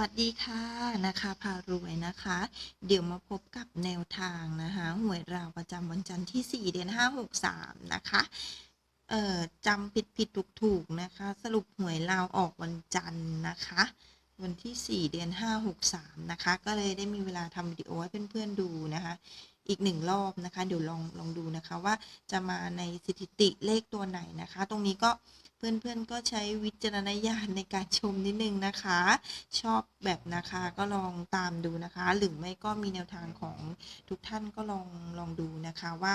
วัสดีค่ะนะคะพารวยนะคะ เดี๋ยวมาพบกับแนวทางนะคะหวยราวประจำวันจันทร์ที่ 4 เดือน 5 6 3 นะคะเอ่อจำผิดผิดถูกถูกนะคะ สรุปหวยราวออกวันจันทร์นะคะ วันที่ 4 เดือน 5 6 3 นะคะ ก็เลยได้มีเวลาทำวิดีโอให้เพื่อนๆดูนะคะ อีกหนึ่งรอบนะคะ เดี๋ยวลองลองดูนะคะว่าจะมาในสถิติเลขตัวไหนนะคะ ตรงนี้ก็ เพื่อนๆก็ใช้วิจารณญาณในการชมนิดนึงนะคะ ชอบแบบนะคะก็ลองตามดูนะคะ หรือไม่ก็มีแนวทางของทุกท่านก็ลองลองดูนะคะว่า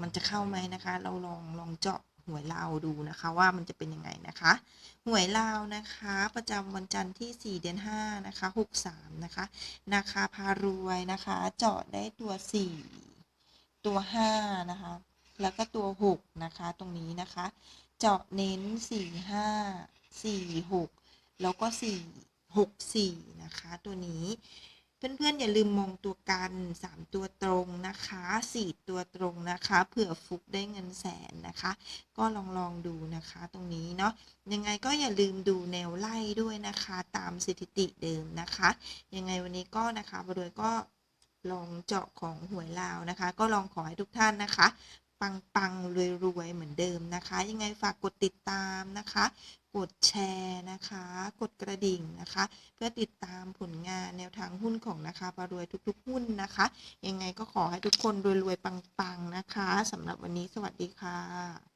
มันจะเข้าไหมนะคะ เราลองลองเจาะหวยลาวดูนะคะว่ามันจะเป็นยังไงนะคะหวยลาวนะคะประจำวันจันทร์ที่ 4 เดือน5นะคะ63นะคะนาคาพารวยนะคะ เจาะได้ตัว 4 ตัว 5 นะคะ แล้วก็ตัว 6 นะคะตรงนี้นะคะ เจาะเน้น 4 5 4 6 แล้วก็ 4 6 4 นะคะ ตัวนี้ เพื่อนๆ อย่าลืมมองตัวกัน 3 ตัวตรงนะคะ 4 ตัวตรงนะคะ เผื่อฟุกได้เงินแสนนะคะ ก็ลองลองดูนะคะตรงนี้เนาะ ยังไงก็อย่าลืมดูแนวไล่ด้วยนะคะ ตามสถิติเดิมนะคะ ยังไงวันนี้ก็นะคะบรวยก็ลองเจาะของหวยลาวนะคะ ก็ลองขอให้ทุกท่านนะคะ ปังปังรวยรวยๆเหมือนเดิมนะคะ ยังไงฝากกดติดตามนะคะ กดแชร์นะคะ กดกระดิ่งนะคะ เพื่อติดตามผลงานแนวทางหุ้นของนะคะปารวยทุกๆ หุ้นนะคะ ยังไงก็ขอให้ทุกคนรวยๆปังๆนะคะสำหรับวันนี้สวัสดีค่ะ